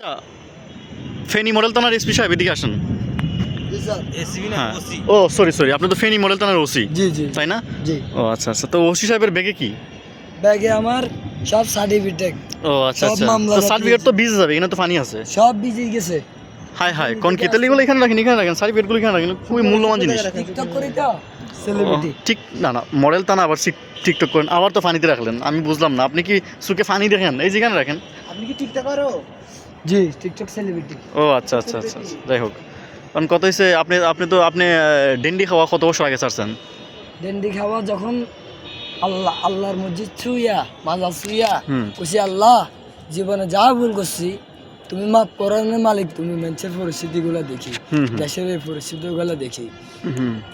আচ্ছা। ফেনী মডেল থানার এসপি সাহেব এদিকে আসেন। হ্যাঁ। ও সরি সরি আপনি তো ফেনী মডেল থানার ওসি। জি জি। তাই না? জি। ও আচ্ছা আচ্ছা তো ওসি সাহেবের ব্যাগে কি? ব্যাগে আমার সব সার্টিফিকেট ও আচ্ছা সব আচ্ছা। মামলা তো সার্টিফিকেট তো ভিজে যাবে এখানে তো পানি আছে। সব বিজে গেছে। হাই হাই কোন কি তাহলে এগুলো এখানে রাখেন এখানে রাখেন সার্টিফিকেটগুলো এখানে রাখেন খুবই মূল্যবান জিনিস। টিকটক করি তো? সেলিব্রিটি ঠিক না না মডেল তা না আবার টিকটক করেন আবার তো পানিতে রাখলেন আমি বুঝলাম না আপনি কি সুকে পানি দেখেন এই যেখানে রাখেন। আপনি কি টিকটক করো জি টিকটক সেলিব্রিটি ও আচ্ছা আচ্ছা আচ্ছা আচ্ছা, যাই হোক। কারণ কত হয়েছে আপনি আপনি তো আপনি ডেন্ডি খাওয়া কত বছর আগে ছাড়ছেন? ডেন্ডি খাওয়া যখন আল্লাহ আল্লাহর মসজিদ ছুইয়া মাজা ছুইয়া কইছি আল্লাহ জীবনে যা ভুল করছি তুমি মাফ করানোর মালিক তুমি মানুষের পরিস্থিতিগুলো দেখি দেশের এই পরিস্থিতিগুলো দেখি।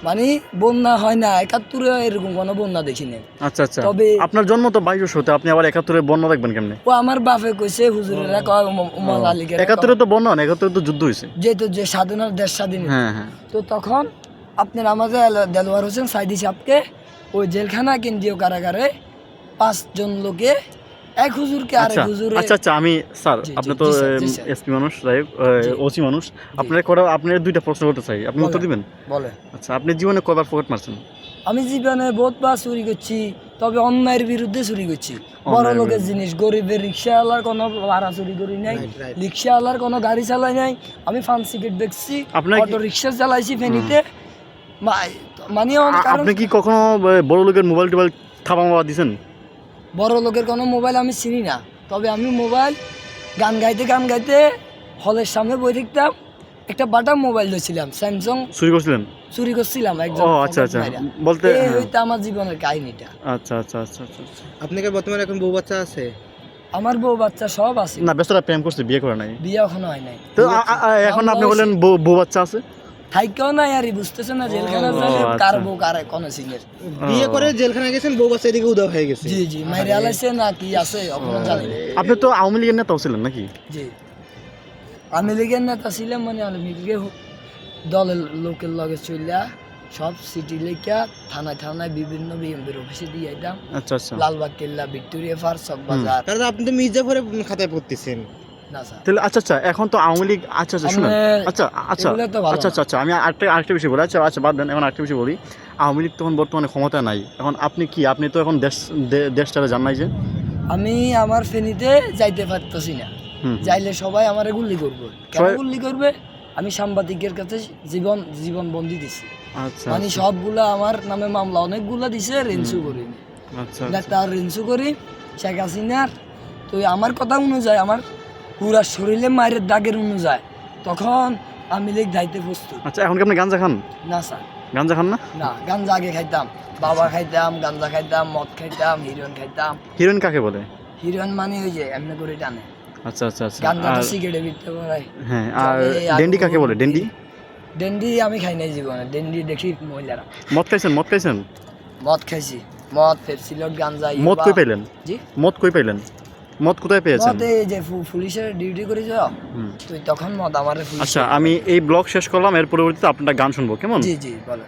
মানে বন্যা হয় না একাত্তরে এরকম কোনো বন্যা দেখিনি আচ্ছা আচ্ছা। তবে আপনার জন্ম তো বাইশ হতে আপনি আবার একাত্তরে বন্যা দেখবেন কেমনে? ও আমার বাপে কইছে হুজুরেরা কয় উম- আলীকে একাত্তরে তো বন্যা না একাত্তরে তো যুদ্ধ হয়েছে যেহেতু যে স্বাধীনতার দেশ স্বাধীন। হ্যাঁ হ্যাঁ। তো তখন আপনার আমাদের দেলোয়ার হোসেন সাইদি সাহেবকে ওই জেলখানা কেন্দ্রীয় কারাগারে পাঁচজন লোকে এক হুজুরকে আরেক আচ্ছা হুজুরে আচ্ছা আচ্ছা আমি স্যার আপনি তো। এসপি মানুষ ওসি মানুষ। আপনার করা আপনার দুইটা প্রশ্ন করতে চাই। আপনি উত্তর দিবেন? বলে আচ্ছা আপনি জীবনে কয়বার পকেট মারছেন? আমি জীবনে বহুতবার চুরি করছি তবে অন্যায়ের বিরুদ্ধে চুরি করছি। বড় লোকের জিনিস গরিবের রিক্সাওয়ালার কোনো ভাড়া চুরি করি নাই. রিক্সাওয়ালার কোনো গাড়ি চালাই নাই। আমি ফান সিগারেট দেখছি অটো রিক্সা চালাইছি ফেনীতে। মানে আপনি কি কখনো বড় লোকের মোবাইল টোবাইল থাপা মাপা দিছেন? বড় লোকের কোনো মোবাইল আমি চিনি না। তবে আমি মোবাইল গান গাইতে গান গাইতে হলের সামনে বই থাকতাম একটা বাটা মোবাইল ধরছিলাম স্যামসাং চুরি করছিলেন? চুরি করছিলাম একজন ও আচ্ছা আচ্ছা। বলতে এই হ্যাঁ। আমার জীবনের কাহিনীটা। আচ্ছা আচ্ছা আচ্ছা আচ্ছা আচ্ছা। আপনাকে বর্তমানে এখন বউ বাচ্চা আছে? আমার বউ বাচ্চা সব আছে। না ব্যস্তটা প্রেম করছে বিয়ে করে নাই। বিয়ে এখনও হয় নাই। তো এখন আপনি বলেন বউ বাচ্চা আছে? থাইকেও বুঝতেছে না জেলখানা যাবে আচ্ছা। কার বউ কার কোন বিয়ে করে জেলখানা গেছেন বউ বাচ্চা এদিকে উদাও হয়ে গেছে। জি জি মাইরে আলাইছে না কি আছে এখনও জানি না আপনি তো আওয়ামী লীগের নেতাও ছিলেন নাকি? জি। আমি লীগের নেতা ছিলাম মানে আমি লীগের দলের লোকের লগে চলিয়া সব সিটি লেখা থানায় থানায় বিভিন্ন বিএমপির অফিসে দিয়ে আইতাম। আচ্ছা আচ্ছা। লালবাগ কেল্লা ভিক্টোরিয়া পার্ক সব বাজার। কারণ আপনি তো মির্জাফরে খাতায় পড়তেছেন। না তাহলে আচ্ছা আচ্ছা এখন তো আওয়ামী লীগ আচ্ছা আচ্ছা শুনুন। আচ্ছা আচ্ছা আচ্ছা আচ্ছা আচ্ছা আমি আরেকটা আরেকটা বিষয় বলি। আচ্ছা আচ্ছা বাদ দেন এখন আরেকটা বিষয় বলি। আওয়ামী লীগ তখন বর্তমানে ক্ষমতা নাই। এখন আপনি কি? আপনি তো এখন দেশ দে- দেশটারে জান নাই যে? আমি আমার ফেনীতে যাইতে পারতেছি না। যাইলে সবাই আমারে গুল্লি করবে। কেন গুল্লি করবে? আমি সাংবাদিকের কাছে জীবন জীবন বন্দি দিছি। আচ্ছা মানে সবগুলা আমার নামে মামলা অনেকগুলা দিছে রেঞ্চু করি আচ্ছা ডাক্তার রেঞ্চু করি শেখ হাসিনার। তো আমার কথা অনুযায়ী আমার পুরা শরীরে মায়ের দাগের অনুযায়ী। তখন আমি লেগ যাইতে প্রস্তুত। আচ্ছা এখন কি আপনি গাঞ্জা খান? না স্যার। গাঞ্জা খান না? না গাঞ্জা আগে খাইতাম। বাবা খাইতাম গাঞ্জা খাইতাম মদ খাইতাম হিরোইন খাইতাম। হিরোইন কাকে বলে? হিরোইন মানে ওই যে এমনি করে টানে। আচ্ছা আচ্ছা আচ্ছা। গাঞ্জা তো সিগারেটে বিকতে পারে হ্যাঁ আর ডেন্ডি কাকে বলে? ডেন্ডি? ডেন্ডি আমি খাই নাই জীবনে। ডেন্ডি দেখি মহিলারা। মদ খাইছেন? মদ খাইছেন? মদ খাইছি। মদ পেপসিলট গাঞ্জা মদ। কই পাইলেন? জি? মদ কই পাইলেন? মদ কোথায় পেয়েছেন? মদ এই যে পুলিশের ডিউটি করে হুম। তুই তখন মদ আমার আচ্ছা আমি এই ব্লগ শেষ করলাম এর পরবর্তীতে আপনার গান শুনব কেমন? জি জি বলো